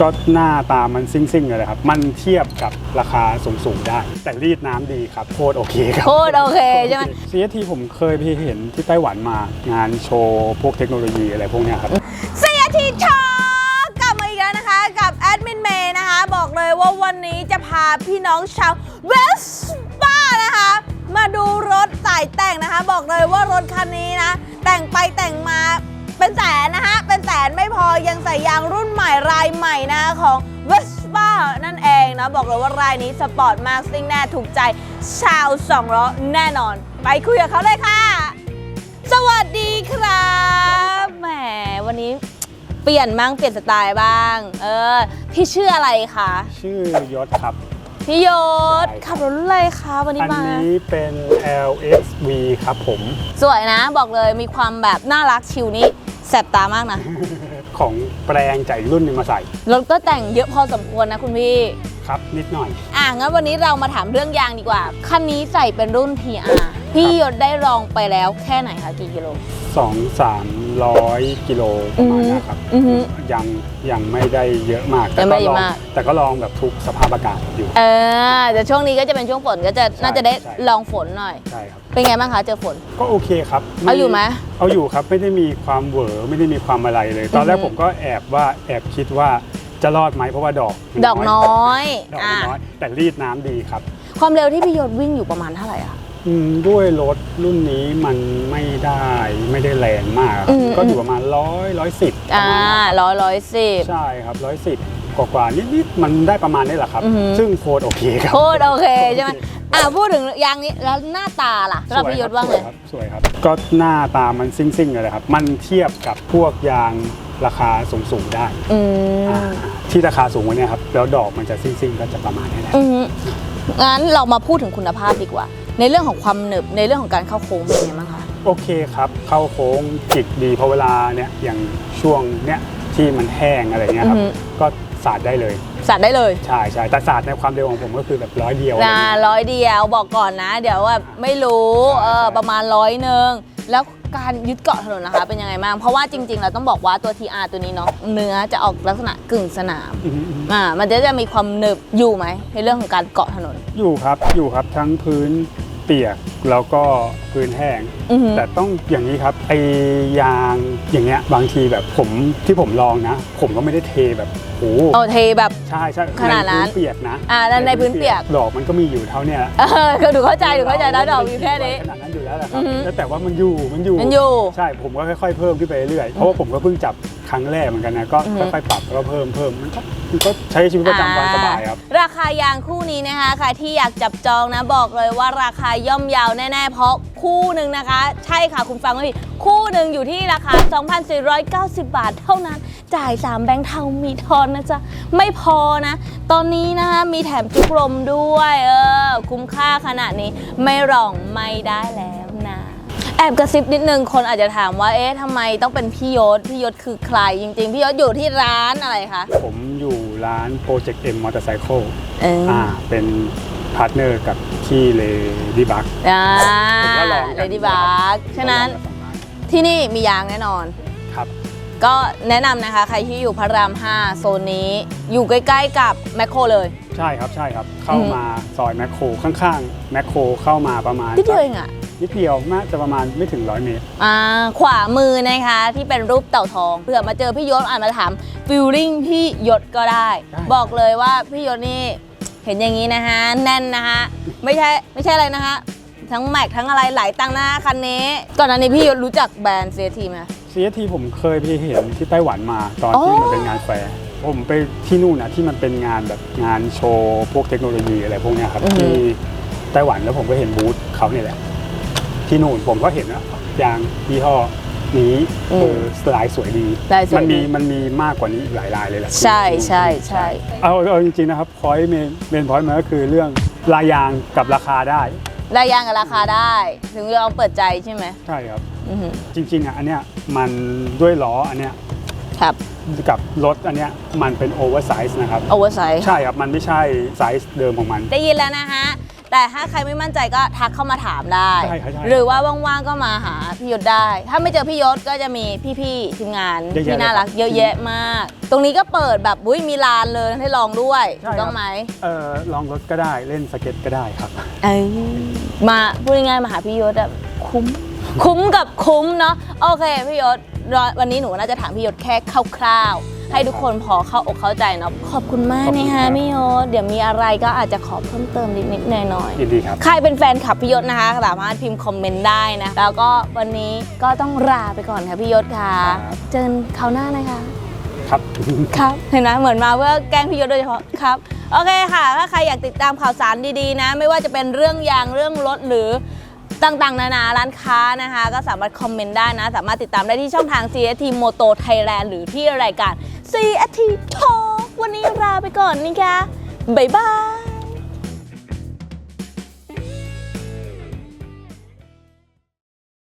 ก็หน้าตามันซิ่งๆเลยครับ มันเทียบกับราคาสูงๆได้ แต่รีดน้ำดีครับ โคตรโอเคครับโคตรโอเคใช่ไหม CST ผมเคยไปเห็นที่ไต้หวันมางานโชว์พวกเทคโนโลยีอะไรพวกเนี้ยครับเสียทีชอกลับมาอีกแล้วนะคะ กับแอดมินเมย์นะคะ บอกเลยว่าวันนี้จะพาพี่น้องชาวเวสป้านะคะ มาดูรถสายแต่งนะคะ บอกเลยว่ารถคันนี้นะ แต่งไปแต่งมา เป็นแสนนะคะเป็นแสนไม่พอยังใส่ยางรุ่นใหม่รายใหม่นะคะของ v e s p a นั่นเองนะ บอกเลยว่ารายนี้สปอร์ตมากซิ่งแน่ถูกใจชาวสองล้อแน่นอน ไปคุยกับเขาเลยค่ะ สวัสดีครับแหมวันนี้เปลี่ยนมั่งเปลี่ยนสไตล์บ้าง เออ พี่ชื่ออะไรคะชื่อยศครับ พี่ยศใช่ครับขับรถรุ่นอะไรคะวันนี้อันมา นี้เป็น LXV ครับผม สวยนะบอกเลยมีความแบบน่ารักชิวนี้ แสบตามากนะ ของแปลงจากอีกรุ่นหนึ่งมาใส่ รถก็แต่งเยอะพอสมควรนะคุณพี่ ครับนิดหน่อย อะงั้นวันนี้เรามาถามเรื่องยางดีกว่า คันนี้ใส่เป็นรุ่น PR พี่ยศได้ลองไปแล้วแค่ไหนคะกี่กิโล 2 300กิโลประมาณเนะครับ อือฮึ ยังยังไม่ได้เยอะมากยังไม่ได้ลองมาก แต่ก็ลองแบบทุกสภาพอากาศอยู่ เออแต่ช่วงนี้ก็จะเป็นช่วงฝนก็จะใช่น่าจะได้ใช่ ลองฝนหน่อย ใช่ครับ เป็นไงบ้างคะเจอฝน ก็โอเคครับเอาอยู่ไหมเอาอยู่ครับไม่ได้มีความเหวอไม่ได้มีความอะไรเลย ตอนแรกอือฮึผมก็แอบว่าแอบคิดว่า จะรอดไหมเพราะว่าดอกมันดอกน้อยดอกอะมันน้อยแต่รีดน้ำดีครับความเร็วที่พี่ยศวิ่งอยู่ประมาณเท่าไหร่อะ อืมด้วยรถรุ่นนี้มันไม่ได้ไม่ได้แรงมากครับอืม ก็อยู่ประมาณร้อยร้อยสิบประอ่ามาณนั้นครับร้อยร้อยสิบ ใช่ครับร้อยสิบกว่าๆนิดๆมันได้ประมาณนี้แหละครับ อือฮึซึ่งโคตรโอเคครับ โคตรโอเคใช่ไหมอ่าพูดถึงยางนี้แล้วหน้าตาล่ะสำหรับพี่ยศว่าสไงวยครับสวยครับ ก็หน้าตามันซิ่งๆเลยครับ มันเทียบกับพวกยาง ราคาสูงๆได้อือ่ามที่ราคาสูงกว่านี้ครับแล้วดอกมันจะซิ่งๆก็จะประมาณนี้แหละ อืมงั้นเรามาพูดถึงคุณภาพดีกว่า ในเรื่องของความหนึบในเรื่องของการเข้าโค้งเป็นไงบ้างคะ โอเคครับ เข้าโค้งจิกดีเพราะเวลาเนี่ยอย่างช่วงเนี้ยที่มันแห้งอะไรเงี้ยครับ อือฮึ ก็ สาดได้เลยสัตว์ได้เลยใช่ใช่แต่สาดในความเร็วของผมก็คือแบบร้อยเดียวอะไรนะเงี้ยร้อยเดียวบอกก่อนนะ เดี๋ยวแบบไม่รู้ใช่เออประมาณร้อยหนึ่งแล้วการยึดเกาะถนนนะคะเป็นยังไงบ้างเพราะว่าจริงๆเราต้องบอกว่าตัว TR ตัวนี้เนาะเนื้อจะออกลักษณะกึ่งสนามอือฮึอือฮึอ่ามันจะจะมีความหนึบอยู่ไหมในเรื่องของการเกาะถนน อยู่ครับอยู่ครับทั้งพื้นเปียก แล้วก็พื้นแห้ง อือหือ แต่ต้องอย่างนี้ครับไอยางอย่างเงี้ยบางทีแบบผมที่ผมลองนะ ผมก็ไม่ได้เทแบบโอ้โหเอาเทแบบ ใช่ใช่ขนาดนั้น ใพื้เปียกนะอ่าแล้วในพื้นเปียกดอกมันก็มีอยู่เท่าเนี้ยเออคือดูเข้าใจดูเข้าใจแล้วดอกอยู่แค่นี้ ขนาดนั้นอยู่แล้วแหละครับอือฮึแล้วแต่ว่ามันอยู่มันอยู่มันอยู่ ใช่ผมก็ค่อยๆเพิ่มขึ้นไปเรื่อยๆเพราะว่าผมก็เพิ่งจับ ครั้งแรกเหมือนกันนะก็อือฮึค่อยๆปรับแล้วก็เพิ่มเพิ่มมันก็มันก็ใช้ชีวิตประจำวันสบายครับอ่ราคายางคู่นี้นะคะใครที่อยากจับจองนะบอกเลยว่าราคาย่อมเยาวแน่ๆ เพราะคู่หนึ่งนะคะ ใช่ค่ะคุณฟังไม่ผิดคู่หนึ่งอยู่ที่ราคา 2,490 บาทเท่านั้น จ่าย 3 แบงค์เทามีทอนนะจ๊ะ ไม่พอนะ ตอนนี้นะคะมีแถมจุกลมด้วย เออ คุ้มค่าขนาดนี้ไม่รองไม่ได้แล้วนะ แอบกระซิบนิดนึงคนอาจจะถามว่าเอ๊ะทำไมต้องเป็นพี่ยศพี่ยศคือใครจริง ๆ พี่ยศอยู่ที่ร้านอะไรคะผมอยู่ร้าน Project M Motorcycle เอออ่า เป็นพาร์ทเนอร์กับที่เลดี้บัก อ่าผมก็ลองเลดี้บักฉะนั้นที่นี่มียางแน่นอน ครับ ก็แนะนำนะคะใครที่อยู่พระราม 5 โซนนี้อยู่ใกล้ๆกับแมคโครเลย ใช่ครับใช่ครับ เข้ามาซอยแมคโครข้างๆแมคโครเข้ามาประมาณที่เดียวเองอะ นิดเดียวน่าจะประมาณไม่ถึงร้อยเมตร อ่าขวามือนะคะที่เป็นรูปเต่าทองเผื่อมาเจอพี่ยศอ่านมาถามฟิลลิ่งพี่ยศก็ได้ ได้ บอกเลยว่าพี่ยศนี่เห็นอย่างนี้นะคะแน่นนะคะไม่ใช่ไม่ใช่อะไรนะคะทั้งแม็กทั้งอะไรหลายตังค์นะคันนี้ก่อนหน้านี้พี่ยศรู้จักแบรนด์เซียทีไหม CST ผมเคยไปเห็นที่ไต้หวันมาตอนอ๋อที่มันเป็นงานแฟร์ผมไปที่นู่นนะที่มันเป็นงานแบบงานโชว์พวกเทคโนโลยีอะไรพวกเนี้ยครับที่ไต้หวันแล้วผมก็เห็นบูธเขาเนี่ยแหละ ที่นู่นผมก็เห็นว่ายางยี่ห้อนี้เออสไลด์สวยดี ลายสวยมันมีดี มันมีมากกว่านี้อีกหลายลายเลยแหละใช่ใช่ใช่ เอาเอาจริงๆนะครับพอยเมนเมนพอยมันก็คือเรื่องลายยางกับราคาได้ได้ยางกับราคาได้ ถึงเราเปิดใจใช่ไหมใช่ครับ อือหือจริงๆอะอันเนี้ยมันด้วยล้ออันเนี้ยครับกับรถอันเนี้ยมันเป็นโอเวอร์ไซส์นะครับ โอเวอร์ไซส์ ใช่ครับ มันไม่ใช่ไซส์เดิมของมัน ได้ยินแล้วนะคะ แต่ถ้าใครไม่มั่นใจก็ทักเข้ามาถามได้ ได้ครับได้หรือว่าว่างๆก็มาหาพี่ยศได้ ถ้าไม่เจอพี่ยศก็จะมีพี่ๆทีมงานเยอะแยะที่น่ารักเลยครับ เยอะแยะมาก ตรงนี้ก็เปิดแบบอุ้ยมีลานเลยให้ลองด้วยใช่ถูกต้องครับไหมเออลองรถก็ได้เล่นสเก็ตก็ได้ครับ เอ้ยมาพูดง่ายๆมาหาพี่ยศอะคุ้ม คุ้มกับคุ้มเนาะโอเคพี่ยศวันนี้หนูน่าจะถามพี่ยศแค่คร่าวๆ ให้ทุกคนพอเข้าอกเข้าใจเนาะขอบคุณมากขอบคุณนะครัคะบพี่ยศเดี๋ยวมีอะไรก็อาจจะขอเพิ่มเติมนิดๆหน่อยๆยินดีครับใครเป็นแฟนคลับพี่ยศนะคะสามารถพิมพ์คอมเมนต์ได้นะแล้วก็วันนี้ก็ต้องลาไปก่อนค่ะพี่ยศค่ะครับเจอกันคราวหน้านะคะครับครับเห็นไหมเหมือนมาเพื่อแกล้งพี่ยศโดยเฉพาะครับโอเคค่ะ ถ้าใครอยากติดตามข่าวสารดีๆนะ ไม่ว่าจะเป็นเรื่องยางเรื่องรถหรือต่างๆ นานาร้านค้านะคะ ก็สามารถคอมเมนต์ได้นะ สามารถติดตามได้ที่ช่องทาง CST Moto Thailand หรือที่รายการ CST Talk วันนี้ลาไปก่อนนี่ค่ะบ๊ายบาย